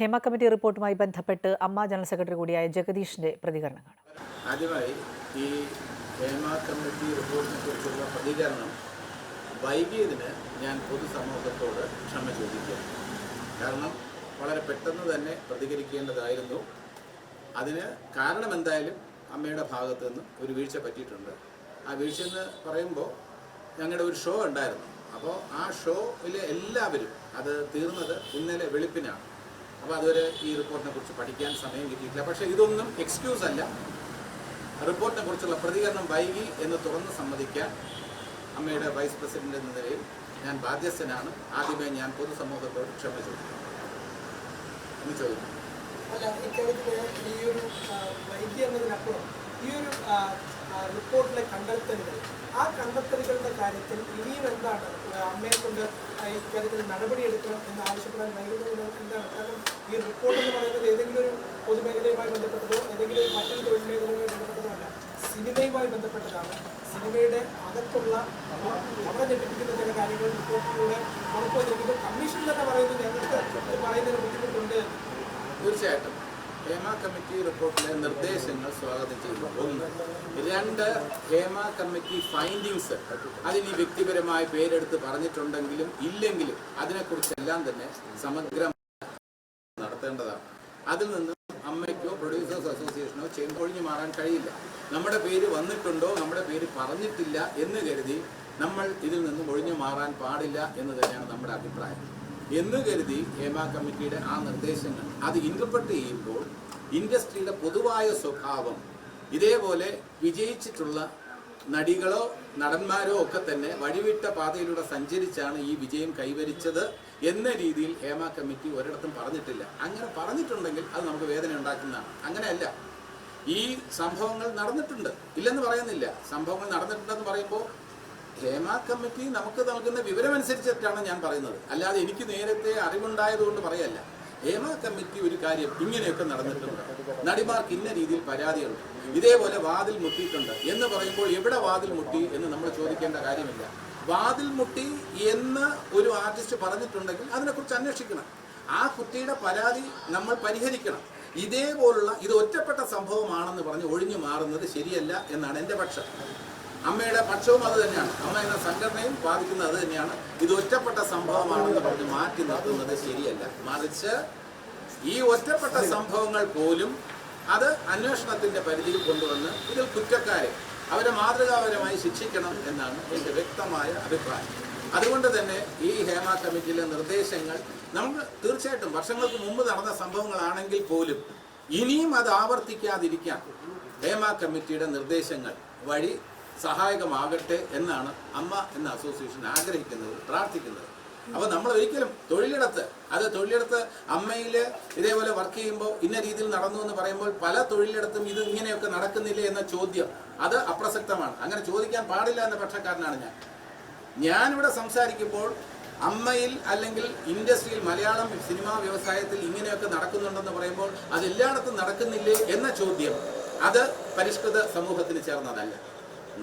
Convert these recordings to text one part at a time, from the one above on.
Hema committee റിപ്പോർട്ടുമായി ബന്ധപ്പെട്ട് അമ്മ general secretary കൂടിയായ ജഗദീഷിന്റെ പ്രതികരണം ആദ്യമായി ഈ ഹേമ കമ്മിറ്റി റിപ്പോർട്ടിനെ കുറിച്ചുള്ള പ്രതികരണം വൈകിയതിന് ഞാൻ പൊതുസമൂഹത്തോട് ക്ഷമ ചോദിക്കുകയാണ്. കാരണം വളരെ പെട്ടെന്ന് തന്നെ പ്രതികരിക്കേണ്ടതായിരുന്നു. അതിന് കാരണം എന്തായാലും അമ്മയുടെ ഭാഗത്തു നിന്ന് ഒരു വീഴ്ച പറ്റിയിട്ടുണ്ട്. ആ വീഴ്ച എന്ന് പറയുമ്പോൾ ഞങ്ങളുടെ ഒരു ഷോ ഉണ്ടായിരുന്നു. അപ്പോൾ ആ ഷോയിലെ എല്ലാവരും അത് തീർന്നത് ഇന്നലെ വെളുപ്പിനാണ്. അപ്പോൾ അതുവരെ ഈ റിപ്പോർട്ടിനെ കുറിച്ച് പഠിക്കാൻ സമയം കിട്ടിയിട്ടില്ല. പക്ഷേ ഇതൊന്നും എക്സ്ക്യൂസ് അല്ല. റിപ്പോർട്ടിനെ കുറിച്ചുള്ള പ്രതികരണം വൈകി എന്ന് തുറന്ന് സമ്മതിക്കാൻ അമ്മയുടെ വൈസ് പ്രസിഡന്റ് എന്ന നിലയിൽ ഞാൻ ബാധ്യസ്ഥനാണ്. ആദ്യമേ ഞാൻ പൊതുസമൂഹത്തോട് ക്ഷമ ചോദിക്കുന്നു. എന്ന് ചോദിക്കുന്നു ഈ ഒരു വൈകി എന്നതിനപ്പുറം ഈ ഒരു റിപ്പോർട്ടിലെ കണ്ടെത്തലുകൾ. ആ കണ്ടെത്തലുകളുടെ കാര്യത്തിൽ ഇനിയും എന്താണ് അമ്മയെ കൊണ്ട് ഇക്കാര്യത്തിൽ നടപടിയെടുക്കണം എന്ന് ആവശ്യപ്പെടാൻ വൈകുന്നത് എന്താണ്? കാരണം ഈ റിപ്പോർട്ട് എന്ന് പറയുന്നത് ഏതെങ്കിലും ഒരു പൊതുമേഖലയുമായി ബന്ധപ്പെട്ടതോ ഏതെങ്കിലും ഒരു മറ്റൊരു തൊഴിൽ മേഖലയുമായി ബന്ധപ്പെട്ടതോ അല്ല. സിനിമയുമായി ബന്ധപ്പെട്ടതാണ്. സിനിമയുടെ അകത്തുള്ള അവിടെ ലഭിക്കുന്ന ചില കാര്യങ്ങൾ റിപ്പോർട്ടിലൂടെ ഉറപ്പുവന്നിരിക്കുമ്പോൾ കമ്മീഷൻ തന്നെ പറയുന്നത് ഞങ്ങൾക്ക് പറയുന്നതിന് ബുദ്ധിമുട്ടുണ്ട്. തീർച്ചയായിട്ടും. ഹേമ കമ്മിറ്റി റിപ്പോർട്ടിലെ നിർദ്ദേശങ്ങൾ സ്വാഗതം ചെയ്യുന്നു ഒന്ന് രണ്ട് ഹേമ കമ്മിറ്റി ഫൈൻഡിങ്സ് അതിന് വ്യക്തിപരമായ പേരെടുത്ത് പറഞ്ഞിട്ടുണ്ടെങ്കിലും ഇല്ലെങ്കിലും അതിനെക്കുറിച്ചെല്ലാം തന്നെ സമഗ്ര നടത്തേണ്ടതാണ്. അതിൽ നിന്ന് അമ്മയ്ക്കോ പ്രൊഡ്യൂസേഴ്സ് അസോസിയേഷനോ ഒഴിഞ്ഞു മാറാൻ കഴിയില്ല. നമ്മുടെ പേര് വന്നിട്ടുണ്ടോ നമ്മുടെ പേര് പറഞ്ഞിട്ടില്ല എന്ന് കരുതി നമ്മൾ ഇതിൽ നിന്നും ഒഴിഞ്ഞു മാറാൻ പാടില്ല എന്ന് തന്നെയാണ് നമ്മുടെ അഭിപ്രായം. എന്ന് കരുതി ഹേമ കമ്മിറ്റിയുടെ ആ നിർദ്ദേശങ്ങൾ അത് ഇന്റർപ്രറ്റ് ചെയ്യുമ്പോൾ ഇൻഡസ്ട്രിയുടെ പൊതുവായ സ്വഭാവം ഇതേപോലെ വിജയിച്ചിട്ടുള്ള നടികളോ നടന്മാരോ ഒക്കെ തന്നെ വഴിവിട്ട പാതയിലൂടെ സഞ്ചരിച്ചാണ് ഈ വിജയം കൈവരിച്ചത് എന്ന രീതിയിൽ ഹേമ കമ്മിറ്റി ഒരിടത്തും പറഞ്ഞിട്ടില്ല. അങ്ങനെ പറഞ്ഞിട്ടുണ്ടെങ്കിൽ അത് നമുക്ക് വേദന ഉണ്ടാക്കുന്നതാണ്. അങ്ങനെയല്ല. ഈ സംഭവങ്ങൾ നടന്നിട്ടുണ്ട്. ഇല്ലെന്ന് പറയുന്നില്ല. സംഭവങ്ങൾ നടന്നിട്ടുണ്ടെന്ന് പറയുമ്പോൾ ഹേമ കമ്മിറ്റി നമുക്ക് നൽകുന്ന വിവരമനുസരിച്ചിട്ടാണ് ഞാൻ പറയുന്നത്. അല്ലാതെ എനിക്ക് നേരത്തെ അറിവുണ്ടായതുകൊണ്ട് പറയല്ല. ഹേമ കമ്മിറ്റി ഒരു കാര്യം ഇങ്ങനെയൊക്കെ നടന്നിട്ടുണ്ട്. നടിമാർക്ക് ഇന്ന രീതിയിൽ പരാതിയുണ്ട്. ഇതേപോലെ വാതിൽ മുട്ടിയിട്ടുണ്ട് എന്ന് പറയുമ്പോൾ എവിടെ വാതിൽ മുട്ടി എന്ന് നമ്മൾ ചോദിക്കേണ്ട കാര്യമില്ല. വാതിൽ മുട്ടി എന്ന് ഒരു ആർട്ടിസ്റ്റ് പറഞ്ഞിട്ടുണ്ടെങ്കിൽ അതിനെക്കുറിച്ച് അന്വേഷിക്കണം. ആ കുട്ടിയുടെ പരാതി നമ്മൾ പരിഹരിക്കണം. ഇതേപോലുള്ള ഇത് ഒറ്റപ്പെട്ട സംഭവമാണെന്ന് പറഞ്ഞ് ഒഴിഞ്ഞു മാറുന്നത് ശരിയല്ല എന്നാണ് എന്റെ പക്ഷം. അമ്മയുടെ പക്ഷവും അത് തന്നെയാണ്. അമ്മ എന്ന സംഘടനയും ബാധിക്കുന്നത് അത് തന്നെയാണ്. ഇത് ഒറ്റപ്പെട്ട സംഭവമാണെന്ന് പറഞ്ഞ് മാറ്റി നിർത്തുന്നത് ശരിയല്ല. മറിച്ച് ഈ ഒറ്റപ്പെട്ട സംഭവങ്ങൾ പോലും അത് അന്വേഷണത്തിന്റെ പരിധിയിൽ കൊണ്ടുവന്ന് ഇതിൽ കുറ്റക്കാരെ അവരെ മാതൃകാപരമായി ശിക്ഷിക്കണം എന്നാണ് എന്റെ വ്യക്തമായ അഭിപ്രായം. അതുകൊണ്ട് തന്നെ ഈ ഹേമ കമ്മിറ്റിയിലെ നിർദ്ദേശങ്ങൾ നമുക്ക് തീർച്ചയായിട്ടും വർഷങ്ങൾക്ക് മുമ്പ് നടന്ന സംഭവങ്ങളാണെങ്കിൽ പോലും ഇനിയും അത് ആവർത്തിക്കാതിരിക്കാൻ ഹേമ കമ്മിറ്റിയുടെ നിർദ്ദേശങ്ങൾ വഴി സഹായകമാകട്ടെ എന്നാണ് അമ്മ എന്ന അസോസിയേഷൻ ആഗ്രഹിക്കുന്നത് പ്രാർത്ഥിക്കുന്നത്. അപ്പൊ നമ്മൾ ഒരിക്കലും തൊഴിലിടത്ത് അത് തൊഴിലിടത്ത് അമ്മയിൽ ഇതേപോലെ വർക്ക് ചെയ്യുമ്പോൾ ഇന്ന രീതിയിൽ നടന്നു എന്ന് പറയുമ്പോൾ പല തൊഴിലിടത്തും ഇത് ഇങ്ങനെയൊക്കെ നടക്കുന്നില്ലേ എന്ന ചോദ്യം അത് അപ്രസക്തമാണ്. അങ്ങനെ ചോദിക്കാൻ പാടില്ല എന്ന പക്ഷക്കാരനാണ് ഞാൻ. ഞാനിവിടെ സംസാരിക്കുമ്പോൾ അമ്മയിൽ അല്ലെങ്കിൽ ഇൻഡസ്ട്രിയിൽ മലയാളം സിനിമാ വ്യവസായത്തിൽ ഇങ്ങനെയൊക്കെ നടക്കുന്നുണ്ടെന്ന് പറയുമ്പോൾ അതെല്ലായിടത്തും നടക്കുന്നില്ലേ എന്ന ചോദ്യം അത് പരിഷ്കൃത സമൂഹത്തിന് ചേർന്നതല്ല.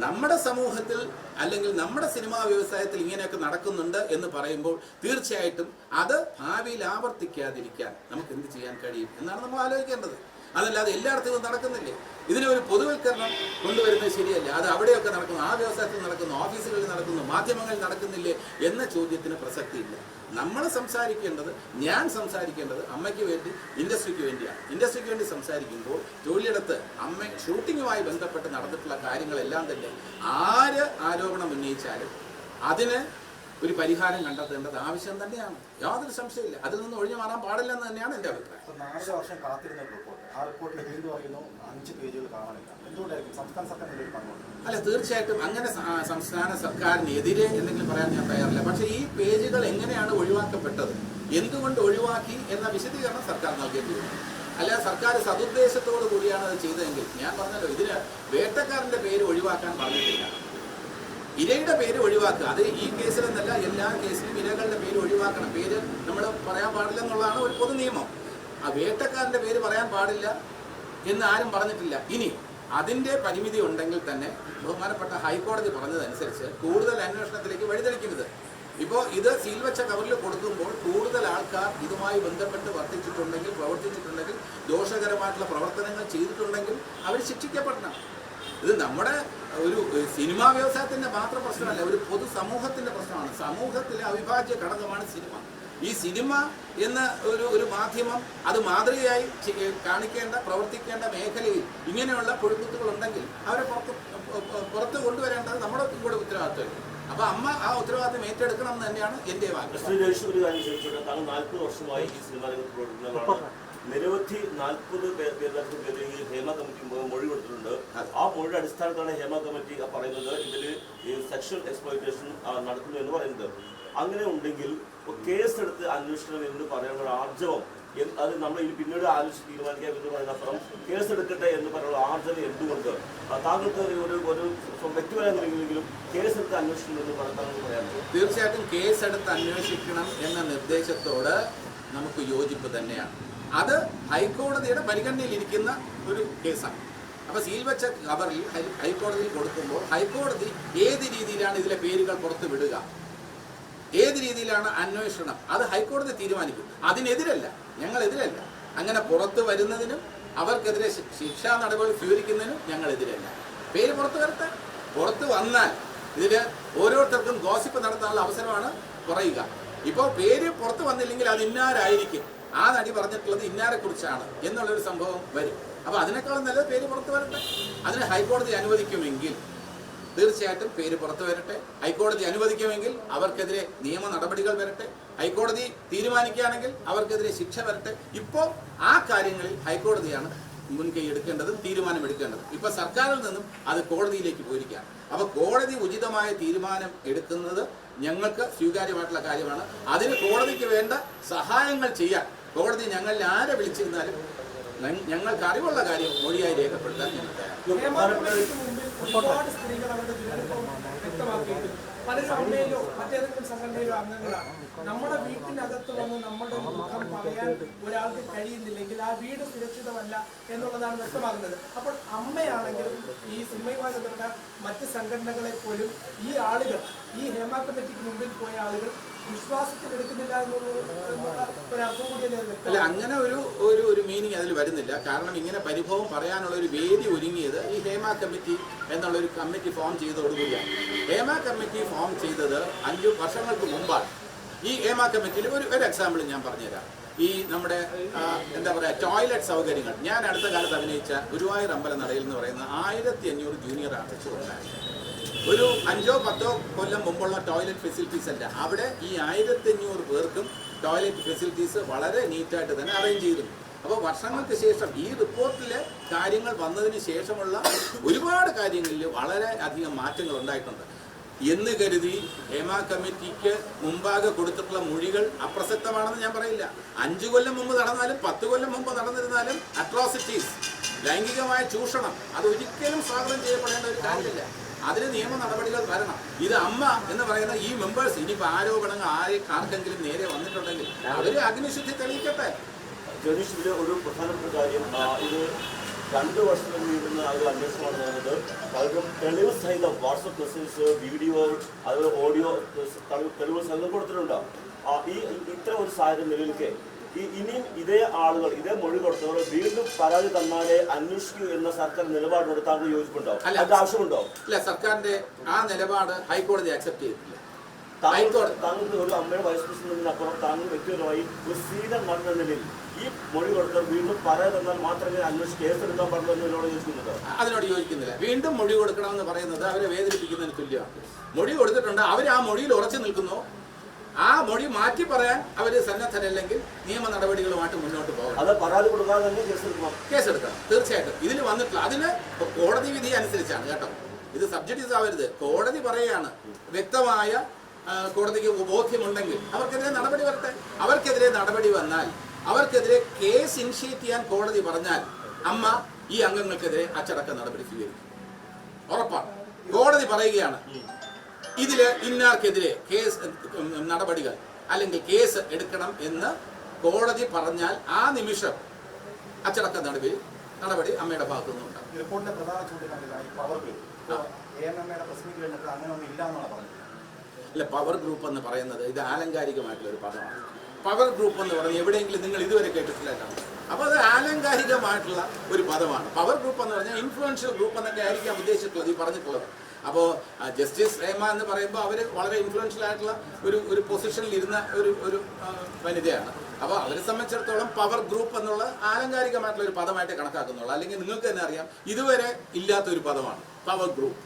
നമ്മുടെ സമൂഹത്തിൽ അല്ലെങ്കിൽ നമ്മുടെ സിനിമാ വ്യവസായത്തിൽ ഇങ്ങനെയൊക്കെ നടക്കുന്നുണ്ട് എന്ന് പറയുമ്പോൾ തീർച്ചയായിട്ടും അത് ഭാവിയിൽ ആവർത്തിക്കാതിരിക്കാൻ നമുക്ക് എന്ത് ചെയ്യാൻ കഴിയും എന്നാണ് നമ്മൾ ആലോചിക്കേണ്ടത്. അതല്ലാതെ എല്ലായിടത്തും നടക്കുന്നില്ലേ? ഇതിനെ ഒരു പൊതുവൽക്കരണം കൊണ്ടുവരുന്നത് ശരിയല്ല? അത് അവിടെയൊക്കെ നടക്കുന്നു ആ വ്യവസായത്തിൽ നടക്കുന്നു ഓഫീസുകളിൽ നടക്കുന്നു മാധ്യമങ്ങളിൽ നടക്കുന്നില്ലേ എന്ന ചോദ്യത്തിന് പ്രസക്തിയില്ല. നമ്മൾ സംസാരിക്കേണ്ടത് ഞാൻ സംസാരിക്കേണ്ടത് അമ്മയ്ക്ക് വേണ്ടി ഇൻഡസ്ട്രിക്ക് വേണ്ടിയാണ്. ഇൻഡസ്ട്രിക്ക് വേണ്ടി സംസാരിക്കുമ്പോൾ തൊഴിലിടത്ത് അമ്മ ഷൂട്ടിങ്ങുമായി ബന്ധപ്പെട്ട് നടന്നിട്ടുള്ള കാര്യങ്ങളെല്ലാം തന്നെ ആര് ആരോപണം ഉന്നയിച്ചാലും അതിന് ഒരു പരിഹാരം കണ്ടെത്തേണ്ടത് ആവശ്യം തന്നെയാണ്. യാതൊരു സംശയമില്ല അതിൽ നിന്ന് ഒഴിഞ്ഞു മാറാൻ പാടില്ലെന്ന് തന്നെയാണ് എന്റെ അഭിപ്രായം. വർഷം കാത്തിരുന്ന റിപ്പോർട്ട് ആ റിപ്പോർട്ടിൽ വീണ്ടും പറയുന്നു അഞ്ച് പേജുകൾ കാണാനില്ല എന്തുകൊണ്ടായിരിക്കും? സംസ്ഥാന അല്ല തീർച്ചയായിട്ടും അങ്ങനെ സംസ്ഥാന സർക്കാരിനെതിരെ എന്തെങ്കിലും പറയാൻ ഞാൻ തയ്യാറില്ല. പക്ഷേ ഈ പേജുകൾ എങ്ങനെയാണ് ഒഴിവാക്കപ്പെട്ടത്? എന്തുകൊണ്ട് ഒഴിവാക്കി എന്ന വിശദീകരണം സർക്കാർ നൽകേണ്ടി വരും അല്ല സർക്കാർ സതുദ്ദേശത്തോടു കൂടിയാണ് അത് ചെയ്തതെങ്കിൽ ഞാൻ പറഞ്ഞല്ലോ ഇതിന് വേട്ടക്കാരന്റെ പേര് ഒഴിവാക്കാൻ പറഞ്ഞിട്ടില്ല. ഇരയുടെ പേര് ഒഴിവാക്കുക. അത് ഈ കേസിലെന്നല്ല എല്ലാ കേസിലും ഇരകളുടെ പേര് ഒഴിവാക്കണം. പേര് നമ്മൾ പറയാൻ പാടില്ല എന്നുള്ളതാണ് ഒരു പൊതു നിയമം. ആ വേട്ടക്കാരന്റെ പേര് പറയാൻ പാടില്ല എന്ന് ആരും പറഞ്ഞിട്ടില്ല. ഇനി അതിന്റെ പരിമിതി ഉണ്ടെങ്കിൽ തന്നെ ബഹുമാനപ്പെട്ട ഹൈക്കോടതി പറഞ്ഞതനുസരിച്ച് കൂടുതൽ അന്വേഷണത്തിലേക്ക് വഴിതെളിക്കരുത് ഇപ്പോൾ ഇത് സീൽ വെച്ച കവറിൽ കൊടുക്കുമ്പോൾ കൂടുതൽ ആൾക്കാർ ഇതുമായി ബന്ധപ്പെട്ട് വർത്തിച്ചിട്ടുണ്ടെങ്കിൽ പ്രവർത്തിച്ചിട്ടുണ്ടെങ്കിൽ ദോഷകരമായിട്ടുള്ള പ്രവർത്തനങ്ങൾ ചെയ്തിട്ടുണ്ടെങ്കിൽ അവർ ശിക്ഷിക്കപ്പെടണം. ഇത് നമ്മുടെ ഒരു സിനിമാ വ്യവസായത്തിന്റെ മാത്രം പ്രശ്നമല്ല ഒരു പൊതു സമൂഹത്തിന്റെ പ്രശ്നമാണ്. സമൂഹത്തിലെ അവിഭാജ്യ ഘടകമാണ് സിനിമ. ഈ സിനിമ എന്ന ഒരു ഒരു മാധ്യമം അത് മാതൃകയായി കാണിക്കേണ്ട പ്രവർത്തിക്കേണ്ട മേഖലയിൽ ഇങ്ങനെയുള്ള പൊഴുക്കുത്തുകൾ ഉണ്ടെങ്കിൽ അവരെ പുറത്ത് പുറത്ത് കൊണ്ടുവരേണ്ടത് നമ്മുടെ കൂടെ ഉത്തരവാദിത്വം അപ്പൊ അമ്മ ആ ഉത്തരവാദിത്വം ഏറ്റെടുക്കണം എന്ന് തന്നെയാണ് എന്റെ വാക്ക് ഒരു കാര്യം ചോദിച്ചോട്ടെ? താങ്കൾ വർഷമായി ഈ സിനിമാ രംഗത്ത് നിരവധി നാൽപ്പത് പേരുടെ പേര് ഈ ഹേമ കമ്മിറ്റി മൊഴി കൊടുത്തിട്ടുണ്ട്. ആ. മൊഴിയുടെ അടിസ്ഥാനത്താണ് ഹേമ കമ്മിറ്റി പറയുന്നത്. ഇതിൽ ഈ സെക്ഷൽ എക്സ്പ്ലോയിറ്റേഷൻ നടക്കുന്നു എന്ന് പറയുന്നത്. അങ്ങനെ ഉണ്ടെങ്കിൽ കേസെടുത്ത് അന്വേഷണം എന്ന് പറയുന്ന ആർജവം അത് നമ്മൾ ഇനി പിന്നീട് ആലോചിച്ച് തീരുമാനിക്കാം എന്ന് പറയുന്നപ്പുറം കേസെടുക്കട്ടെ എന്ന് പറയുന്ന ആർജവം എന്തുകൊണ്ട്? താങ്കൾക്ക് ഒരു ഒരു വ്യക്തിപരമെങ്കിലും കേസെടുത്ത് അന്വേഷണം എന്ന് പറയുന്നത് പറയാനുള്ളത് തീർച്ചയായിട്ടും കേസെടുത്ത് അന്വേഷിക്കണം എന്ന നിർദ്ദേശത്തോട് നമുക്ക് യോജിപ്പ് തന്നെയാണ്. അത് ഹൈക്കോടതിയുടെ പരിഗണനയിലിരിക്കുന്ന ഒരു കേസാണ്. അപ്പൊ സീൽ വെച്ച കവറിൽ ഹൈക്കോടതിയിൽ കൊടുക്കുമ്പോൾ ഹൈക്കോടതി ഏത് രീതിയിലാണ് ഇതിലെ പേരുകൾ പുറത്തു വിടുക? ഏത് രീതിയിലാണ് അന്വേഷണം? അത് ഹൈക്കോടതി തീരുമാനിക്കും. അതിനെതിരല്ല. ഞങ്ങൾ എതിരല്ല അങ്ങനെ പുറത്തു വരുന്നതിനും അവർക്കെതിരെ ശിക്ഷാ നടപടി സ്വീകരിക്കുന്നതിനും ഞങ്ങൾ എതിരല്ല പേര് പുറത്തു വരട്ടെ പുറത്തു വന്നാൽ ഇതിൽ ഓരോരുത്തർക്കും ഗോസിപ്പ് നടത്താനുള്ള അവസരമാണ് കുറയുക. ഇപ്പോൾ പേര് പുറത്തു വന്നില്ലെങ്കിൽ അത് ഇന്നാരായിരിക്കും? ആ നടി പറഞ്ഞിട്ടുള്ളത് ഇന്നാരെ കുറിച്ചാണ് എന്നുള്ളൊരു സംഭവം വരും. അപ്പൊ അതിനേക്കാളും നല്ലത് പേര് പുറത്തു വരട്ടെ. അതിന് ഹൈക്കോടതി അനുവദിക്കുമെങ്കിൽ തീർച്ചയായിട്ടും പേര് പുറത്തു വരട്ടെ. ഹൈക്കോടതി അനുവദിക്കുമെങ്കിൽ അവർക്കെതിരെ നിയമ നടപടികൾ വരട്ടെ. ഹൈക്കോടതി തീരുമാനിക്കുകയാണെങ്കിൽ അവർക്കെതിരെ ശിക്ഷ വരട്ടെ. ഇപ്പോൾ ആ കാര്യങ്ങളിൽ ഹൈക്കോടതിയാണ് മുൻകൈ എടുക്കേണ്ടതും തീരുമാനമെടുക്കേണ്ടതും. ഇപ്പൊ സർക്കാരിൽ നിന്നും അത് കോടതിയിലേക്ക് പോയിരിക്കുകയാണ്. അപ്പൊ കോടതി ഉചിതമായ തീരുമാനം എടുക്കുന്നത് ഞങ്ങൾക്ക് സ്വീകാര്യമായിട്ടുള്ള കാര്യമാണ്. അതിന് കോടതിക്ക് വേണ്ട സഹായങ്ങൾ ചെയ്യാൻ കോടതി ഞങ്ങൾ ആരെ വിളിച്ചിരുന്നാലും ഞങ്ങൾക്ക് അറിവുള്ള കാര്യം മൊഴിയായി രേഖപ്പെടുത്താൻ വ്യക്തമാക്കിയിട്ടുണ്ട്. പലരും മറ്റേതെങ്കിലും സംഘടനയിലോ അംഗങ്ങളാണ്. നമ്മുടെ വീട്ടിനകത്ത് വന്ന് നമ്മുടെ ദുഃഖം പറയാൻ ഒരാൾക്ക് കഴിയുന്നില്ലെങ്കിൽ ആ വീട് സുരക്ഷിതമല്ല എന്നുള്ളതാണ് വ്യക്തമാകുന്നത്. അപ്പോൾ അമ്മയാണെങ്കിലും ഈ സിനിമയുമായി ബന്ധപ്പെട്ട മറ്റ് സംഘടനകളെ പോലും ഈ ആളുകൾ ഈ ഹേമ കമ്മിറ്റിക്ക് മുമ്പിൽ പോയ ആളുകൾ അല്ല അങ്ങനെ ഒരു ഒരു ഒരു മീനിങ് അതിൽ വരുന്നില്ല. കാരണം ഇങ്ങനെ പരിഭവം പറയാനുള്ള ഒരു വേദി ഒരുങ്ങിയത് ഈ ഹേമ കമ്മിറ്റി എന്നുള്ള ഒരു കമ്മിറ്റി ഫോം ചെയ്തതോടുകൂടിയാണ്. ഹേമ കമ്മിറ്റി ഫോം ചെയ്തത് അഞ്ചു വർഷങ്ങൾക്ക് മുമ്പാണ്. ഈ ഹേമ കമ്മിറ്റിയിൽ ഒരു ഒരു എക്സാമ്പിൾ ഞാൻ പറഞ്ഞുതരാം. ഈ നമ്മുടെ എന്താ പറയുക ടോയ്ലറ്റ് സൗകര്യങ്ങൾ. ഞാൻ അടുത്ത കാലത്ത് അഭിനയിച്ച ഗുരുവായൂർ അമ്പലം നടയിൽ എന്ന് പറയുന്ന ആയിരത്തി അഞ്ഞൂറ് ജൂനിയർ ആർട്ടിസ്റ്റുകളുണ്ടായിരുന്നു ഒരു അഞ്ചോ പത്തോ കൊല്ലം മുമ്പുള്ള ടോയ്ലറ്റ് ഫെസിലിറ്റീസ് അല്ല. അവിടെ ഈ ആയിരത്തി അഞ്ഞൂറ് പേർക്കും ടോയ്ലറ്റ് ഫെസിലിറ്റീസ് വളരെ നീറ്റായിട്ട് തന്നെ അറേഞ്ച് ചെയ്തിരുന്നു. അപ്പോൾ വർഷങ്ങൾക്ക് ശേഷം ഈ റിപ്പോർട്ടിലെ കാര്യങ്ങൾ വന്നതിന് ശേഷമുള്ള ഒരുപാട് കാര്യങ്ങളിൽ വളരെ അധികം മാറ്റങ്ങൾ ഉണ്ടായിട്ടുണ്ട്. എന്ന് കരുതി ഹേമ കമ്മിറ്റിക്ക് മുമ്പാകെ കൊടുത്തിട്ടുള്ള മൊഴികൾ അപ്രസക്തമാണെന്ന് ഞാൻ പറയില്ല. അഞ്ചു കൊല്ലം മുമ്പ് നടന്നാലും പത്ത് കൊല്ലം മുമ്പ് നടന്നിരുന്നാലും അട്രോസിറ്റീസ് ലൈംഗികമായ ചൂഷണം അത് ഒരിക്കലും സ്വാഗതം ചെയ്യപ്പെടേണ്ട ഒരു കാര്യമില്ല. അതിന് നിയമ നടപടികൾ വരണം. ഇത് അമ്മ എന്ന് പറയുന്ന ഈ മെമ്പേഴ്സ് ഇനിയിപ്പോൾ ആരോപണങ്ങൾ ആരെ ആർക്കെങ്കിലും നേരെ വന്നിട്ടുണ്ടെങ്കിൽ അവർ അഗ്നിശുദ്ധി തെളിയിക്കട്ടെ. ജനീഷ് ഇതിലെ ഒരു പ്രധാനപ്പെട്ട കാര്യം ഇത് രണ്ട് വർഷം നീളുന്ന ഒരു അന്വേഷണമാണ് നടന്നത്. പലരും തെളിവ് സഹിതം വാട്സപ്പ് മെസ്സേജ് വീഡിയോ അതുപോലെ ഓഡിയോ തെളിവ് സഹിതം കൊടുത്തിട്ടുണ്ട്? ആ, ഈ ഇത്തരം ഒരു സാഹചര്യം നിലനിൽക്കെ? ഈ ഇനിയും ഇതേ ആളുകൾ ഇതേ മൊഴി കൊടുത്തവർ വീണ്ടും പരാതി തന്നാലേ അന്വേഷിക്കൂ എന്ന സർക്കാർ നിലപാടിനോട് താങ്കൾ യോജിപ്പുണ്ടോ? അല്ല. അതിന്റെ ആവശ്യമുണ്ടോ? ഇല്ല സർക്കാരിന്റെ ആ നിലപാട് ഹൈക്കോടതി അക്സെപ്റ്റ് ചെയ്തിട്ടില്ല. താങ്കൾക്ക് ഒരു അമ്മയുടെ വൈസ് പ്രസിഡന്റിനപ്പുറം താങ്കൾ വ്യക്തിപരമായി ഒരു സീനിയർ നടന്ന നിലയിൽ ഈ മൊഴി കൊടുത്തവർ വീണ്ടും പരാതി തന്നാൽ മാത്രമേ അന്വേഷിച്ച് കേസെടുക്കാൻ പാടുള്ളൂ എന്നതിനോട് യോജിക്കുന്നുണ്ടോ? അതിനോട് യോജിക്കുന്നില്ല. വീണ്ടും മൊഴി കൊടുക്കണമെന്ന് പറയുന്നത് അവരെ വേദനിപ്പിക്കുന്നതിന് തുല്യമാണ് മൊഴി കൊടുത്തിട്ടുണ്ട്. അവർ ആ മൊഴിയിൽ ഉറച്ചു നിൽക്കുന്നു. ആ മൊഴി മാറ്റി പറയാൻ അവർ സന്നദ്ധരല്ലെങ്കിൽ നിയമ നടപടികളുമായിട്ട് മുന്നോട്ട് പോകണം. അത് പരാതി കൊടുക്കാതെ തന്നെ കേസെടുക്കണം. കേസെടുക്കണം. തീർച്ചയായിട്ടും. ഇതിൽ വന്നിട്ടില്ല. അതിന് കോടതി വിധി അനുസരിച്ചാണ് കേട്ടോ. ഇത് സബ്ജക്റ്റീസ് ആവരുത്. കോടതി പറയുകയാണ്. വ്യക്തമായ കോടതിക്ക് ബോധ്യമുണ്ടെങ്കിൽ അവർക്കെതിരെ നടപടി വരട്ടെ. അവർക്കെതിരെ നടപടി വന്നാൽ അവർക്കെതിരെ കേസ് ഇനിഷ്യേറ്റ് ചെയ്യാൻ കോടതി പറഞ്ഞാൽ അമ്മ ഈ അംഗങ്ങൾക്കെതിരെ അച്ചടക്ക നടപടി സ്വീകരിക്കും. ഉറപ്പാണ്. കോടതി പറയുകയാണ്. ഇതിൽ ഇന്നാർക്കെതിരെ കേസ് നടപടികൾ അല്ലെങ്കിൽ കേസ് എടുക്കണം എന്ന് കോടതി പറഞ്ഞാൽ ആ നിമിഷം അച്ചടക്ക നടപടി നടപടി അമ്മയുടെ ഭാഗത്തു നിന്നുണ്ടാകും പ്രധാന ഈ പവർ ഗ്രൂപ്പ് അല്ല പവർ ഗ്രൂപ്പ് എന്ന് പറയുന്നത് ഇത് ആലങ്കാരികമായിട്ടുള്ള ഒരു പദമാണ്. പവർ ഗ്രൂപ്പ് എന്ന് പറഞ്ഞാൽ എവിടെയെങ്കിലും നിങ്ങൾ ഇതുവരെ കേട്ടിട്ടില്ലായിരുന്നു അപ്പോൾ അത് ആലങ്കാരികമായിട്ടുള്ള ഒരു പദമാണ്. പവർ ഗ്രൂപ്പ് എന്ന് പറഞ്ഞാൽ ഇൻഫ്ലുവൻഷ്യൽ ഗ്രൂപ്പ് എന്നൊക്കെ ആയിരിക്കാം ഉദ്ദേശിച്ചിട്ടുള്ളത് ഈ പറഞ്ഞിട്ടുള്ളത്. അപ്പോൾ ജസ്റ്റിസ് ഹേമ എന്ന് പറയുമ്പോൾ അവർ വളരെ ഇൻഫ്ലുവൻഷ്യൽ ആയിട്ടുള്ള ഒരു ഒരു പൊസിഷനിൽ ഇരുന്ന ഒരു ഒരു വനിതയാണ്. അപ്പോൾ അവരെ സംബന്ധിച്ചിടത്തോളം പവർ ഗ്രൂപ്പ് എന്നുള്ള ആലങ്കാരികമായിട്ടുള്ള ഒരു പദമായിട്ട് കണക്കാക്കുന്നുള്ളൂ. അല്ലെങ്കിൽ നിങ്ങൾക്ക് തന്നെ അറിയാം ഇതുവരെ ഇല്ലാത്ത ഒരു പദമാണ് പവർ ഗ്രൂപ്പ്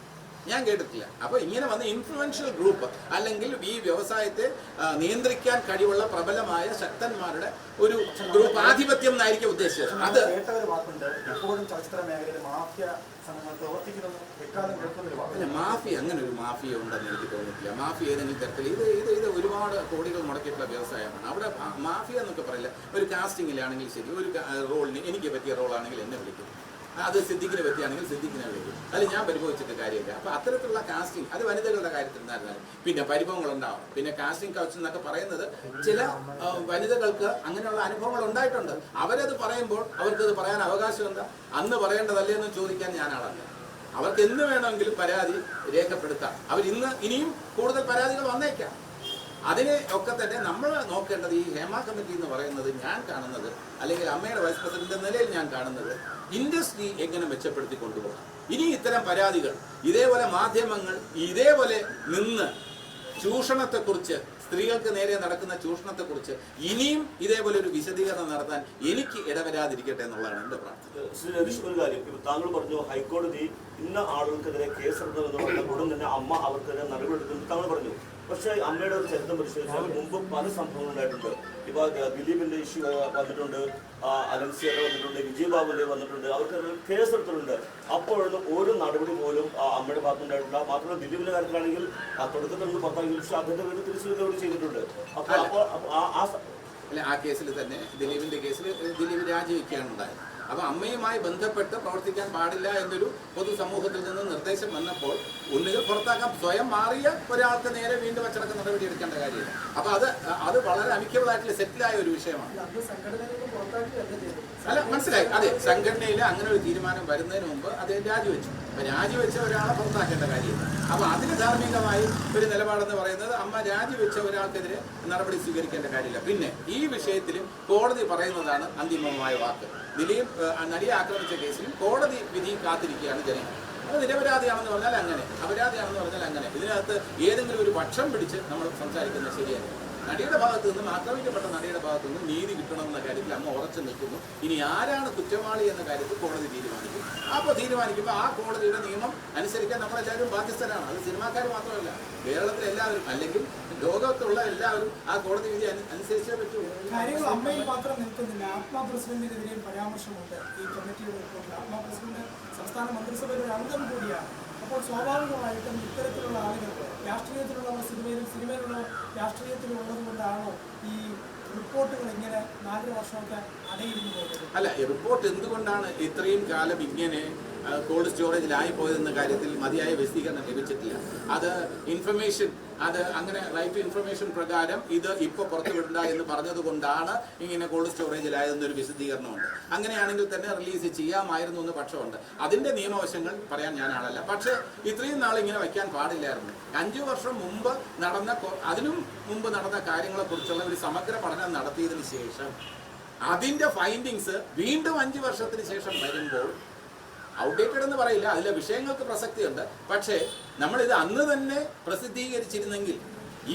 ഞാൻ കേട്ടിട്ടില്ല. അപ്പൊ ഇങ്ങനെ വന്ന ഇൻഫ്ലുവൻഷ്യൽ ഗ്രൂപ്പ് അല്ലെങ്കിൽ ഈ വ്യവസായത്തെ നിയന്ത്രിക്കാൻ കഴിവുള്ള പ്രബലമായ ശക്തന്മാരുടെ ഒരു ഗ്രൂപ്പ് ആധിപത്യം എന്നായിരിക്കും ഉദ്ദേശിച്ചത്. അത് ചലച്ചിത്ര മേഖലയിൽ മാഫിയ അല്ല മാഫിയ അങ്ങനെ ഒരു മാഫിയ ഉണ്ടെന്ന് എനിക്ക് തോന്നിയിട്ടില്ല. മാഫിയ ഏതെങ്കിലും തരത്തിൽ ഇത് ഇത് ഇത് ഒരുപാട് കോടികൾ മുടക്കിയിട്ടുള്ള വ്യവസായമാണ്. അവിടെ മാഫിയ എന്നൊക്കെ പറയില്ല. ഒരു കാസ്റ്റിംഗിലാണെങ്കിൽ ശരി ഒരു റോളിന് എനിക്ക് പറ്റിയ റോളാണെങ്കിൽ എന്നെ വിളിക്കും. അത് സിദ്ദിഖിനെ പറ്റിയാണെങ്കിൽ സിദ്ദിഖിനെ വിളിക്കും. അത് ഞാൻ പരിഭവിച്ചിട്ട് കാര്യമില്ല. അപ്പൊ അത്തരത്തിലുള്ള കാസ്റ്റിംഗ് അത് വനിതകളുടെ കാര്യത്തിൽ നിന്നായിരുന്നാലും പിന്നെ പരിഭവങ്ങൾ ഉണ്ടാവും പിന്നെ കാസ്റ്റിംഗ് കൗച്ച് എന്നൊക്കെ പറയുന്നത് ചില വനിതകൾക്ക് അങ്ങനെയുള്ള അനുഭവങ്ങൾ ഉണ്ടായിട്ടുണ്ട്. അവരത് പറയുമ്പോൾ അവർക്ക് അത് പറയാൻ അവകാശം എന്താ? അന്ന് പറയേണ്ടതല്ലേ എന്ന് ചോദിക്കാൻ ഞാൻ ആളല്ല. അവർക്ക് എന്ന് വേണമെങ്കിലും പരാതി രേഖപ്പെടുത്താം. അവർ ഇന്ന് ഇനിയും കൂടുതൽ പരാതികൾ വന്നേക്കാം. അതിനെ ഒക്കെ തന്നെ നമ്മൾ നോക്കേണ്ടത് ഈ ഹേമ കമ്മിറ്റി എന്ന് പറയുന്നത് ഞാൻ കാണുന്നത് അല്ലെങ്കിൽ അമ്മയുടെ വൈസ് പ്രസിഡന്റ് നിലയിൽ ഞാൻ കാണുന്നത് ഇൻഡസ്ട്രി എങ്ങനെ മെച്ചപ്പെടുത്തി കൊണ്ടുപോകാം. ഇനി ഇത്തരം പരാതികൾ ഇതേപോലെ മാധ്യമങ്ങൾ ഇതേപോലെ നിന്ന് ചൂഷണത്തെക്കുറിച്ച് സ്ത്രീകൾക്ക് നേരെ നടക്കുന്ന ചൂഷണത്തെക്കുറിച്ച് ഇനിയും ഇതേപോലെ ഒരു വിശദീകരണം നടത്താൻ എനിക്ക് ഇടവരാതിരിക്കട്ടെ എന്നുള്ളതാണ് എന്റെ പ്രാർത്ഥന. ഒരു കാര്യം. ഇപ്പൊ താങ്കൾ പറഞ്ഞു ഹൈക്കോടതി ഇന്ന ആളുകൾക്കെതിരെ കേസെടുക്കണമെന്ന് പറഞ്ഞ ഉടൻ തന്നെ അമ്മ അവർക്കെതിരെ നടപടിയെടുക്കുന്നു താങ്കൾ പറഞ്ഞു. പക്ഷേ അമ്മയുടെ ഒരു ചരിത്രം പരിശോധിച്ചാൽ മുമ്പ് പല സംഭവങ്ങൾ ഉണ്ടായിട്ടുണ്ട്. ഇപ്പൊ ദിലീപിന്റെ ഇഷ്യൂ വന്നിട്ടുണ്ട്. അലൻസിയെ വന്നിട്ടുണ്ട് വിജയബാബുന്റെ വന്നിട്ടുണ്ട്. അവർക്ക് കേസ് എടുത്തിട്ടുണ്ട്. അപ്പോഴും ഒരു നടപടി പോലും അമ്മയുടെ ഭാഗത്തുണ്ടായിട്ടില്ല മാത്രമല്ല ദിലീപിന്റെ കാര്യത്തിലാണെങ്കിൽ തുടക്കത്തിൽ നിന്ന് പത്താമെങ്കിലും പക്ഷേ അദ്ദേഹത്തെ വേണ്ടി തിരിച്ചു ചെയ്തിട്ടുണ്ട്. അപ്പൊ അപ്പോൾ ആ ആ കേസിൽ തന്നെ ദിലീപിന്റെ കേസിൽ ദിലീപ് രാജിവെക്കുകയാണ് ഉണ്ടായത്. അപ്പൊ അമ്മയുമായി ബന്ധപ്പെട്ട് പ്രവർത്തിക്കാൻ പാടില്ല എന്നൊരു പൊതുസമൂഹത്തിൽ നിന്ന് നിർദ്ദേശം വന്നപ്പോൾ ഒന്നുകിൽ പുറത്താക്കാൻ സ്വയം മാറിയ ഒരാൾക്ക് നേരെ വീണ്ടും അച്ചടക്ക നടപടി എടുക്കേണ്ട കാര്യമില്ല. അപ്പൊ അത് അത് വളരെ അമിക്കബിൾ ആയിട്ടുള്ള സെറ്റിലായ ഒരു വിഷയമാണ്. അല്ല മനസ്സിലായി. അതെ സംഘടനയിൽ അങ്ങനെ ഒരു തീരുമാനം വരുന്നതിന് മുമ്പ് അദ്ദേഹം രാജിവെച്ചു. രാജിവെച്ച ഒരാളെ പുറത്താക്കേണ്ട കാര്യമില്ല. അപ്പൊ അതിന് ധാർമ്മികമായി ഒരു നിലപാടെന്ന് പറയുന്നത് അമ്മ രാജിവെച്ച ഒരാൾക്കെതിരെ നടപടി സ്വീകരിക്കേണ്ട കാര്യമില്ല. പിന്നെ ഈ വിഷയത്തിൽ കോടതി പറയുന്നതാണ് അന്തിമമായ വാക്ക്. ദിലീപ് നടിയെ ആക്രമിച്ച കേസിലും കോടതി വിധി കാത്തിരിക്കുകയാണ് ജനങ്ങൾ. അത് നിരപരാധിയാണെന്ന് പറഞ്ഞാൽ അങ്ങനെ. അപരാധിയാണെന്ന് പറഞ്ഞാൽ അങ്ങനെ. ഇതിനകത്ത് ഏതെങ്കിലും ഒരു പക്ഷം പിടിച്ച് നമ്മൾ സംസാരിക്കുന്നത് ശരിയല്ല. നടിയുടെ ഭാഗത്ത് നിന്നും ആക്രമിക്കപ്പെട്ട നടിയുടെ ഭാഗത്ത് നിന്നും നീതി കിട്ടണമെന്ന കാര്യത്തിൽ അമ്മ ഉറച്ചു നിൽക്കുന്നു. ഇനി ആരാണ് കുറ്റവാളി എന്ന കാര്യത്തിൽ കോടതി തീരുമാനിക്കും. അപ്പോൾ തീരുമാനിക്കുമ്പോൾ ആ കോടതിയുടെ നിയമം അനുസരിക്കാൻ നമ്മളെല്ലാവരും ബാധ്യസ്ഥരാണ്. അത് സിനിമാക്കാർ മാത്രമല്ല കേരളത്തിലെ എല്ലാവരും അല്ലെങ്കിൽ ലോകത്തുള്ള എല്ലാവരും ആ കോടതി വിധി അനുസരിച്ചേ പറ്റൂ. കാര്യങ്ങൾ അമ്മയിൽ മാത്രം നിൽക്കുന്നില്ല. ആത്മാ പ്രസിഡന്റിനെതിരെയും പരാമർശമുണ്ട് ഈ കമ്മിറ്റിയുടെ റിപ്പോർട്ടിൽ. ആത്മാ പ്രസിഡന്റ് സംസ്ഥാന മന്ത്രിസഭയുടെ അംഗം കൂടിയാണ്. അപ്പോൾ സ്വാഭാവികമായിട്ടും ഇത്തരത്തിലുള്ള ആളുകൾ രാഷ്ട്രീയത്തിലുള്ളവർ സിനിമയിലും സിനിമയിലുള്ള രാഷ്ട്രീയത്തിലുള്ളത് കൊണ്ടാണോ ഈ റിപ്പോർട്ടുകൾ ഇങ്ങനെ നാല് വർഷമൊക്കെ അടയിരുന്നു അല്ല റിപ്പോർട്ട് എന്തുകൊണ്ടാണ് ഇത്രയും കാലം ഇങ്ങനെ കോൾഡ് സ്റ്റോറേജിലായി പോയതെന്ന കാര്യത്തിൽ മതിയായ വിശദീകരണം ലഭിച്ചിട്ടില്ല. അത് ഇൻഫർമേഷൻ അത് അങ്ങനെ റൈറ്റ് ഇൻഫർമേഷൻ പ്രകാരം ഇത് ഇപ്പോൾ പുറത്തുവിടണ്ട എന്ന് പറഞ്ഞതുകൊണ്ടാണ് ഇങ്ങനെ കോൾഡ് സ്റ്റോറേജിലായതെന്നൊരു വിശദീകരണമുണ്ട്. അങ്ങനെയാണെങ്കിൽ തന്നെ റിലീസ് ചെയ്യാമായിരുന്നു എന്ന് പക്ഷമുണ്ട്. അതിന്റെ നിയമവശങ്ങൾ പറയാൻ ഞാൻ ആളല്ല പക്ഷേ ഇത്രയും നാൾ ഇങ്ങനെ വയ്ക്കാൻ പാടില്ലായിരുന്നു. അഞ്ചു വർഷം മുമ്പ് നടന്ന അതിനും മുമ്പ് നടന്ന കാര്യങ്ങളെക്കുറിച്ചുള്ള ഒരു സമഗ്ര പഠനം നടത്തിയതിന് ശേഷം അതിന്റെ ഫൈൻഡിങ്സ് വീണ്ടും അഞ്ചു വർഷത്തിന് ശേഷം വരുമ്പോൾ ഔട്ട്ഡേറ്റഡ് എന്ന് പറയില്ല. അതിലെ വിഷയങ്ങൾക്ക് പ്രസക്തിയുണ്ട്. പക്ഷേ നമ്മളിത് അന്ന് തന്നെ പ്രസിദ്ധീകരിച്ചിരുന്നെങ്കിൽ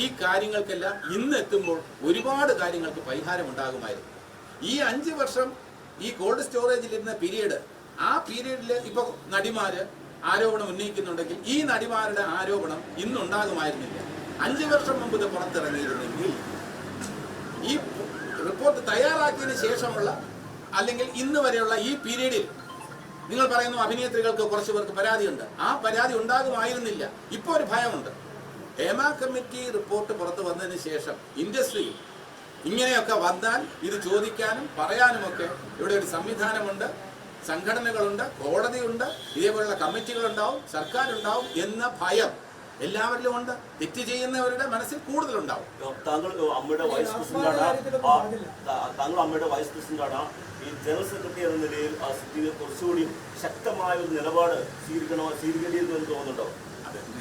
ഈ കാര്യങ്ങൾക്കെല്ലാം ഇന്ന് എത്തുമ്പോൾ ഒരുപാട് കാര്യങ്ങൾക്ക് പരിഹാരം ഉണ്ടാകുമായിരുന്നു. ഈ അഞ്ച് വർഷം ഈ കോൾഡ് സ്റ്റോറേജിലിരുന്ന പീരീഡ് ആ പീരീഡിൽ ഇപ്പോൾ നടിമാര് ആരോപണം ഉന്നയിക്കുന്നുണ്ടെങ്കിൽ ഈ നടിമാരുടെ ആരോപണം ഇന്നുണ്ടാകുമായിരുന്നില്ല അഞ്ച് വർഷം മുമ്പ് ഇത് പുറത്തിറങ്ങിയിരുന്നെങ്കിൽ ഈ റിപ്പോർട്ട് തയ്യാറാക്കിയതിന് ശേഷമുള്ള അല്ലെങ്കിൽ ഇന്ന് വരെയുള്ള ഈ പീരീഡിൽ നിങ്ങൾ പറയുന്നു അഭിനേത്രികൾക്ക് കുറച്ച് പേർക്ക് പരാതിയുണ്ട്. ആ പരാതി ഉണ്ടാകുമായിരുന്നില്ല. ഇപ്പോൾ ഒരു ഭയമുണ്ട്. ഹേമ കമ്മിറ്റി റിപ്പോർട്ട് പുറത്തു വന്നതിന് ശേഷം ഇൻഡസ്ട്രി ഇങ്ങനെയൊക്കെ വന്നാൽ ഇത് ചോദിക്കാനും പറയാനുമൊക്കെ ഇവിടെ ഒരു സംവിധാനമുണ്ട്. സംഘടനകളുണ്ട് കോടതിയുണ്ട് ഇതേപോലുള്ള കമ്മിറ്റികളുണ്ടാവും സർക്കാരുണ്ടാവും എന്ന ഭയം. എല്ലാവരിലും ഉണ്ട്. തെറ്റ് ചെയ്യുന്നവരുടെ മനസ്സിൽ കൂടുതലുണ്ടാവും. താങ്കൾ അമ്മയുടെ വൈസ് പ്രസിഡന്റാണ് താ- താങ്കൾ അമ്മയുടെ വൈസ് പ്രസിഡന്റാണ് ഈ ജനറൽ സെക്രട്ടറി എന്ന നിലയിൽ ആ സിറ്റിയിൽ കുറച്ചുകൂടി ശക്തമായ ഒരു നിലപാട് സ്വീകരിക്കണോ സ്വീകരിക്കേണ്ടിയിരുന്നു എന്ന് തോന്നുന്നുണ്ടോ?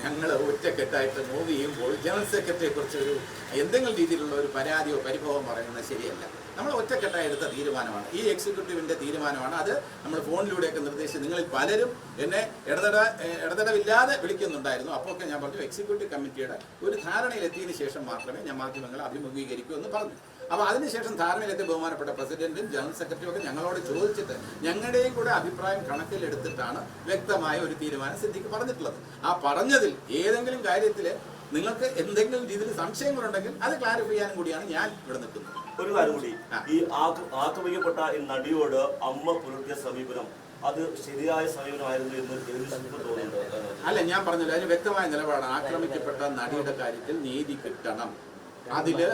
ഞങ്ങൾ ഒറ്റക്കെട്ടായിട്ട് മൂവ് ചെയ്യുമ്പോൾ ജനറൽ സെക്രട്ടറിയെ കുറിച്ച് ഒരു എന്തെങ്കിലും രീതിയിലുള്ള ഒരു പരാതിയോ പരിഭവം പറയുന്നത് ശരിയല്ല. നമ്മൾ ഒറ്റക്കെട്ടായി എടുത്ത തീരുമാനമാണ്. ഈ എക്സിക്യൂട്ടീവിന്റെ തീരുമാനമാണ്. അത് നമ്മൾ ഫോണിലൂടെയൊക്കെ നിർദ്ദേശിച്ച് നിങ്ങളിൽ പലരും എന്നെ ഇടതട ഇടതടവില്ലാതെ വിളിക്കുന്നുണ്ടായിരുന്നു. അപ്പോഴൊക്കെ ഞാൻ പറഞ്ഞു എക്സിക്യൂട്ടീവ് കമ്മിറ്റിയുടെ ഒരു ധാരണയിലെത്തിയതിന് ശേഷം മാത്രമേ ഞാൻ മാധ്യമങ്ങളെ അഭിമുഖീകരിക്കൂ എന്ന് പറഞ്ഞു. അപ്പോൾ അതിനുശേഷം ധാരണയിലെത്തിയ ബഹുമാനപ്പെട്ട പ്രസിഡന്റും ജനറൽ സെക്രട്ടറിയും ഒക്കെ ഞങ്ങളോട് ചോദിച്ചിട്ട് ഞങ്ങളുടെയും കൂടെ അഭിപ്രായം കണക്കിലെടുത്തിട്ടാണ് വ്യക്തമായ ഒരു തീരുമാനം സിദ്ധിക്ക് പറഞ്ഞിട്ടുള്ളത്. ആ പറഞ്ഞതിൽ ഏതെങ്കിലും കാര്യത്തിൽ നിങ്ങൾക്ക് എന്തെങ്കിലും രീതിയിൽ സംശയങ്ങളുണ്ടെങ്കിൽ അത് ക്ലാരിഫൈ ചെയ്യാനും കൂടിയാണ് ഞാൻ ഇവിടെ നിൽക്കുന്നത്. ഒരു കാര്യം കൂടി. ഈ ആക്ര- ആക്രമിക്കപ്പെട്ട ഈ നടിയോട് അമ്മ പുലർത്തിയ സമീപനം അത് ശരിയായ സമീപനമായിരുന്നു എന്ന് തോന്നുന്നുണ്ട്. അല്ല ഞാൻ പറഞ്ഞില്ല അതിന് വ്യക്തമായ നിലപാടാണ്. ആക്രമിക്കപ്പെട്ട നടിയുടെ കാര്യത്തിൽ നീതി കിട്ടണം. അതിൽ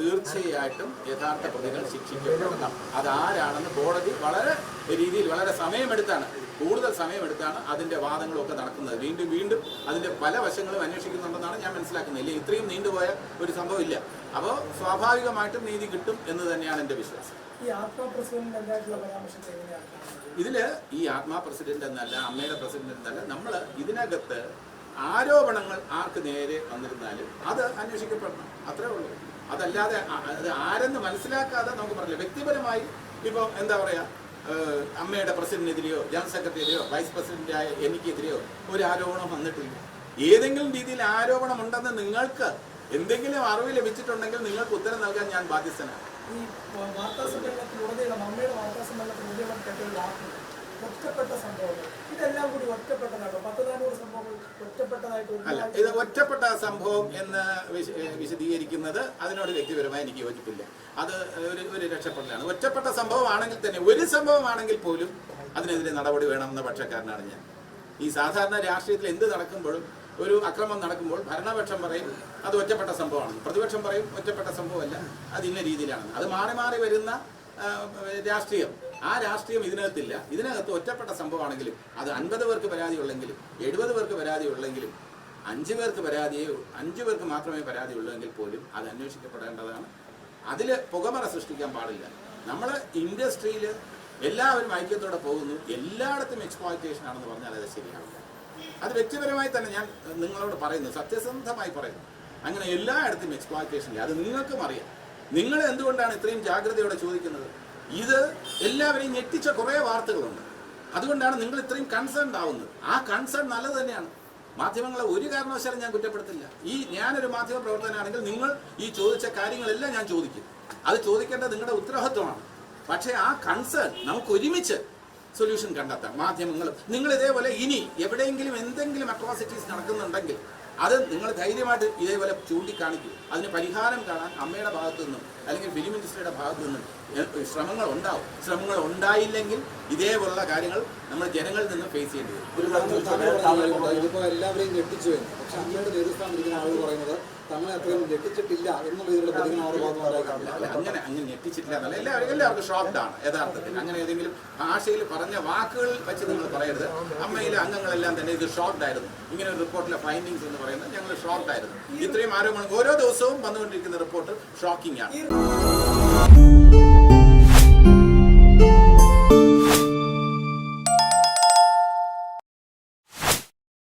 തീർച്ചയായിട്ടും യഥാർത്ഥ പ്രതികൾ ശിക്ഷിക്കപ്പെടണം. അതാരാണെന്ന് കോടതി വളരെ രീതിയിൽ വളരെ സമയമെടുത്താണ്. കൂടുതൽ സമയമെടുത്താണ് അതിന്റെ വാദങ്ങളൊക്കെ നടക്കുന്നത്. വീണ്ടും വീണ്ടും അതിന്റെ പല വശങ്ങളും അന്വേഷിക്കുന്നുണ്ടെന്നാണ് ഞാൻ മനസ്സിലാക്കുന്നത്. ഇല്ല ഇത്രയും നീണ്ടുപോയ ഒരു സംഭവം ഇല്ല. അപ്പോൾ സ്വാഭാവികമായിട്ടും നീതി കിട്ടും എന്ന് തന്നെയാണ് എന്റെ വിശ്വാസം. ഇതിൽ ഈ ആത്മാ പ്രസിഡന്റ് എന്നല്ല അമ്മയുടെ പ്രസിഡന്റ് എന്നല്ല നമ്മൾ ഇതിനകത്ത് ആരോപണങ്ങൾ ആർക്ക് നേരെ വന്നിരുന്നാലും അത് അന്വേഷിക്കപ്പെടണം. അത്രേ ഉള്ളൂ. അതല്ലാതെ അത് ആരെന്ന് മനസ്സിലാക്കാതെ നമുക്ക് പറഞ്ഞില്ല വ്യക്തിപരമായി ഇപ്പോൾ എന്താ പറയാ അമ്മയുടെ പ്രസിഡന്റിനെതിരെയോ ജനറൽ സെക്രട്ടറിയെതിരെയോ വൈസ് പ്രസിഡന്റായ എനിക്കെതിരെയോ ഒരു ആരോപണം വന്നിട്ടില്ല. ഏതെങ്കിലും രീതിയിൽ ആരോപണം ഉണ്ടെന്ന് നിങ്ങൾക്ക് എന്തെങ്കിലും അറിവ് ലഭിച്ചിട്ടുണ്ടെങ്കിൽ നിങ്ങൾക്ക് ഉത്തരം നൽകാൻ ഞാൻ ബാധ്യസ്ഥനാണ്. ഈ വാർത്താ സമ്മേളനത്തിലുടനീളം അമ്മയുടെ വാർത്താ സമ്മേളനത്തിലുടനീളം കേട്ട ഒരു ഒറ്റപ്പെട്ട സംഭവങ്ങൾ. ഇതെല്ലാം കൂടി ഒറ്റപ്പെട്ടതാണോ? പത്ത് നാനൂറ് സംഭവങ്ങൾ ഒറ്റപ്പെട്ടതായിട്ട് അല്ല ഇത് ഒറ്റപ്പെട്ട സംഭവം എന്ന് വിശ- വിശദീകരിക്കുന്നത് അതിനോട് വ്യക്തിപരമായി എനിക്ക് യോജിപ്പില്ല. അത് ഒരു ഒരു രക്ഷപ്പെടലാണ്. ഒറ്റപ്പെട്ട സംഭവമാണെങ്കിൽ തന്നെ ഒരു സംഭവമാണെങ്കിൽ പോലും അതിനെതിരെ നടപടി വേണമെന്ന പക്ഷക്കാരനാണ് ഞാൻ. ഈ സാധാരണ രാഷ്ട്രീയത്തിൽ എന്ത് നടക്കുമ്പോഴും ഒരു അക്രമം നടക്കുമ്പോൾ ഭരണപക്ഷം പറയും അത് ഒറ്റപ്പെട്ട സംഭവമാണ്. പ്രതിപക്ഷം പറയും ഒറ്റപ്പെട്ട സംഭവമല്ല അത് ഇന്ന രീതിയിലാണ് അത് മാറി മാറി വരുന്ന രാഷ്ട്രീയം. ആ രാഷ്ട്രീയം ഇതിനകത്തില്ല. ഇതിനകത്ത് ഒറ്റപ്പെട്ട സംഭവമാണെങ്കിലും അത് അൻപത് പേർക്ക് പരാതി ഉള്ളെങ്കിലും എഴുപത് പേർക്ക് പരാതി ഉള്ളെങ്കിലും അഞ്ച് പേർക്ക് പരാതിയെ അഞ്ച് പേർക്ക് മാത്രമേ പരാതി ഉള്ളെങ്കിൽ പോലും അത് അന്വേഷിക്കപ്പെടേണ്ടതാണ്. അതിൽ പുകമറ സൃഷ്ടിക്കാൻ പാടില്ല. നമ്മൾ ഇൻഡസ്ട്രിയിൽ എല്ലാവരും ഐക്യത്തോടെ പോകുന്നു. എല്ലായിടത്തും എക്സ്പ്ലോയിറ്റേഷൻ ആണെന്ന് പറഞ്ഞാൽ അത് ശരിയാവില്ല. അത് വ്യക്തിപരമായി തന്നെ ഞാൻ നിങ്ങളോട് പറയുന്നു സത്യസന്ധമായി പറയുന്നു. അങ്ങനെ എല്ലായിടത്തും എക്സ്പ്ലോയിറ്റേഷൻ ഇല്ല? അത് നിങ്ങൾക്കും അറിയാം. നിങ്ങൾ എന്തുകൊണ്ടാണ് ഇത്രയും ജാഗ്രതയോടെ ചോദിക്കുന്നത്? ഇത് എല്ലാവരെയും ഞെട്ടിച്ച കുറേ വാർത്തകളുണ്ട്. അതുകൊണ്ടാണ് നിങ്ങൾ ഇത്രയും കൺസേൺ ആവുന്നത്. ആ കൺസേൺ നല്ലത് തന്നെയാണ്. മാധ്യമങ്ങളെ ഒരു കാരണവശാലും ഞാൻ കുറ്റപ്പെടുത്തില്ല. ഈ ഞാനൊരു മാധ്യമ പ്രവർത്തനാണെങ്കിൽ നിങ്ങൾ ഈ ചോദിച്ച കാര്യങ്ങളെല്ലാം ഞാൻ ചോദിക്കും. അത് ചോദിക്കേണ്ടത് നിങ്ങളുടെ ഉത്തരവാദിത്വമാണ്. പക്ഷേ ആ കൺസേൺ നമുക്ക് ഒരുമിച്ച് സൊല്യൂഷൻ കണ്ടെത്താം മാധ്യമങ്ങൾ. നിങ്ങൾ ഇതേപോലെ ഇനി എവിടെയെങ്കിലും എന്തെങ്കിലും അട്രോസിറ്റീസ് നടക്കുന്നുണ്ടെങ്കിൽ അത് നിങ്ങൾ ധൈര്യമായിട്ട് ഇതേപോലെ ചൂണ്ടിക്കാണിക്കും. അതിന് പരിഹാരം കാണാൻ അമ്മയുടെ ഭാഗത്തു നിന്നും അല്ലെങ്കിൽ ഫിലിം ഇൻഡസ്ട്രിയുടെ ഭാഗത്തു നിന്നും ശ്രമങ്ങൾ ഉണ്ടാവും. ശ്രമങ്ങൾ ഉണ്ടായില്ലെങ്കിൽ ഇതേപോലുള്ള കാര്യങ്ങൾ നമ്മൾ ജനങ്ങളിൽ നിന്ന് ഫേസ് ചെയ്യേണ്ടി വരും. എല്ലാവരെയും ഞെട്ടിച്ചു പക്ഷെ അമ്മയുടെ നേതൃസ്ഥാനം ഇരിക്കുന്ന ആളുകൾ പറയുന്നത് തങ്ങളെ അത്രയും ഞെട്ടിച്ചിട്ടില്ല എന്നുള്ള രീതിയിലുള്ള പ്രതികരണം അവരുടെ ഭാഗത്ത് അങ്ങനെ അങ്ങനെ ഞെട്ടിച്ചിട്ടില്ല എന്നല്ല എല്ലാവരും എല്ലാവർക്കും ആണ് യഥാർത്ഥത്തിൽ. അങ്ങനെ ഏതെങ്കിലും ഭാഷയിൽ പറഞ്ഞ വാക്കുകൾ വെച്ച് നിങ്ങൾ പറയരുത്. അമ്മയിലെ അംഗങ്ങളെല്ലാം തന്നെ ഇത് ഷോക്ക്ഡ് ആയിരുന്നു. ഇങ്ങനെ ഒരു റിപ്പോർട്ടിലെ ഫൈൻഡിങ്സ് എന്ന് പറയുന്നത് ഞങ്ങൾ ഷോക്ക്ഡ് ആയിരുന്നു. ഇത്രയും ആരോപണം ഓരോ ദിവസവും വന്നുകൊണ്ടിരിക്കുന്ന റിപ്പോർട്ട് ഷോക്കിംഗ് ആണ്.